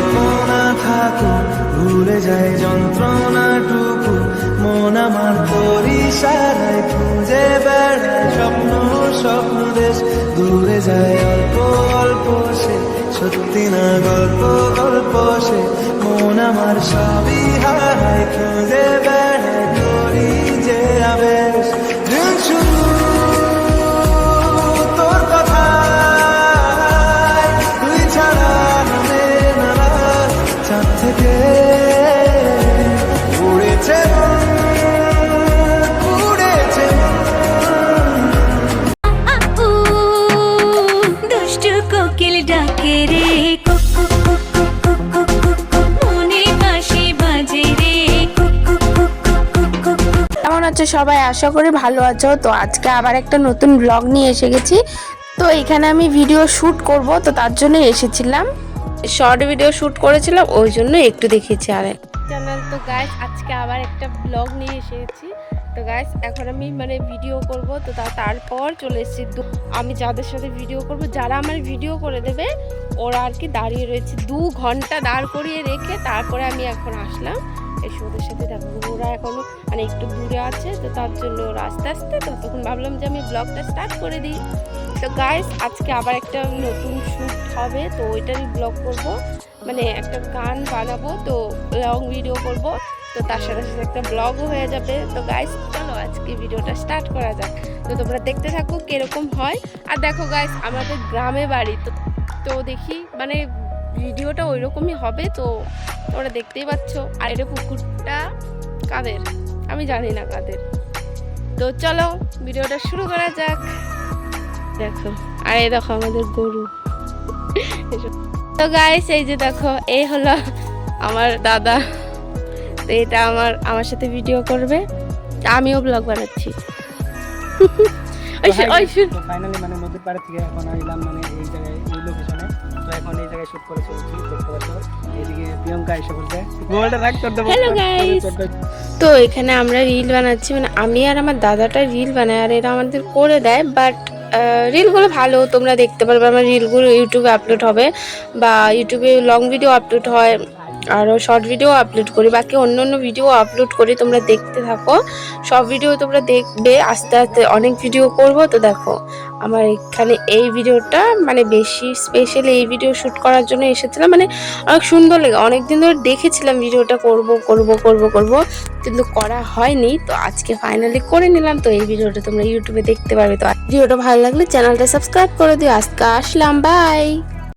কল্পনা থাকুক, ভুলে যায় যন্ত্রণাটুকু। মন আমার তোরই সারায় খুঁজে বেড়ায় স্বপ্ন স্বপ্ন দেশ। দূরে যায় অল্প অল্প সে, সত্যি না গল্প গল্প সে। মন আমার সবই কেমন আছো সবাই আশা করি ভালো আছো তো আজকে আবার একটা নতুন ব্লগ নিয়ে এসে গেছি তো এখানে আমি ভিডিও শ্যুট করব তো তার জন্যই এসেছিলাম শর্ট ভিডিও শ্যুট করেছিলাম ওই জন্য একটু দেখিয়েছি আরে চ্যানেল তো গাইজ আজকে আবার একটা ব্লগ নিয়ে এসেছি তো গাইস এখন আমি মানে ভিডিও করব, তো তারপর চলে এসেছি আমি যাদের সাথে ভিডিও করব, যারা আমার ভিডিও করে দেবে, ওরা আর কি দাঁড়িয়ে রয়েছে দু ঘণ্টা দাঁড় করিয়ে রেখে তারপরে আমি এখন আসলাম। এসে ওদের সাথে দেখো ওরা এখনও মানে একটু দূরে আছে, তো তার জন্য ওরা আস্তে আস্তে তো তখন ভাবলাম যে আমি ব্লগটা স্টার্ট করে দিই। তো গাইস আজকে আবার একটা নতুন শ্যুট হবে, তো ওইটারই ব্লগ করব। মানে একটা গান বানাবো, তো লং ভিডিও করব। তো তার সাথে সাথে একটা ব্লগও হয়ে যাবে। তো গাইস চলো আজকে ভিডিওটা স্টার্ট করা যাক। তো তোমরা দেখতে থাকো কীরকম হয়। আর দেখো গাইস আমাদের গ্রামে বাড়ি, তো তো দেখি মানে ভিডিওটা ওই রকমই হবে, তো তোমরা দেখতেই পাচ্ছ। আর এটা কুকুরটা কাদের? আমি জানি না কাদের। তো চলো ভিডিওটা শুরু করা যাক। দেখো, আর এই দেখো আমাদের গরু। তো গাইস এই যে দেখো, এই হলো আমার দাদা। তো এটা আমার আমার সাথে ভিডিও করবে। আমিও ব্লগ বানাচ্ছি। ফাইনালি মানে নদীর পাড়ে থেকে এখন আইলাম মানে এই জায়গায় এই লোকেশনে তো এখন এই জায়গায় শুট করে চলছি দেখতে পাচ্ছ। এইদিকে প্রিয়ঙ্কা এসে বলতে মোবাইলটা রাখ করতে Hello, guys. তো এখানে আমরা রিল বানাচ্ছি মানে আমি আর আমার দাদাটা রিল বানাই আর এরা আমাদের করে দেয় বাট রিলগুলো ভালো তোমরা দেখতে পারবে। আমার রিলগুলো ইউটিউবে আপলোড হবে বা ইউটিউবে লং ভিডিও আপলোড হয়। আরও শর্ট ভিডিও আপলোড করি, বাকি অন্য অন্য ভিডিও আপলোড করি তোমরা দেখতে থাকো। সব ভিডিও তোমরা দেখবে, আস্তে আস্তে অনেক ভিডিও করব। তো দেখো, আমার এখানে এই ভিডিওটা মানে বেশি স্পেশালি এই ভিডিও শ্যুট করার জন্য এসেছিলাম। মানে অনেক সুন্দর লাগে অনেক দিন ধরে দেখেছিলাম ভিডিওটা করব করব করব করব। কিন্তু করা হয়নি, তো আজকে ফাইনালি করে নিলাম। তো এই ভিডিওটা তোমরা ইউটিউবে দেখতে পারবে। তো ভিডিওটা ভালো লাগলে চ্যানেলটা সাবস্ক্রাইব করে দিও। আজকে আসলাম বাই